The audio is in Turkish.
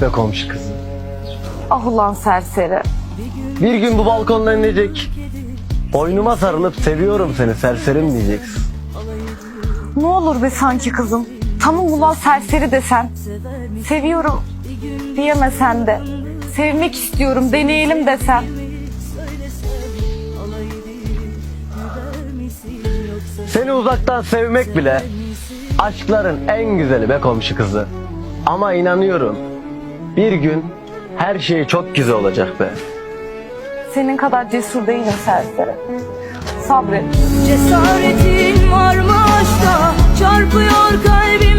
be komşu kızı. Ah ulan serseri. Bir gün bu balkondan inecek. Boynuma sarılıp seviyorum seni serserim diyeceksin. Ne olur be sanki kızım. Tamam ulan serseri desen. Seviyorum diyemesen de. Sevmek istiyorum deneyelim desen. Seni uzaktan sevmek bile aşkların en güzeli be komşu kızı. Ama inanıyorum bir gün her şey çok güzel olacak be. Senin kadar cesur değilim serseri. Sabret. Cesaretin var mı Çarpıyor kalbim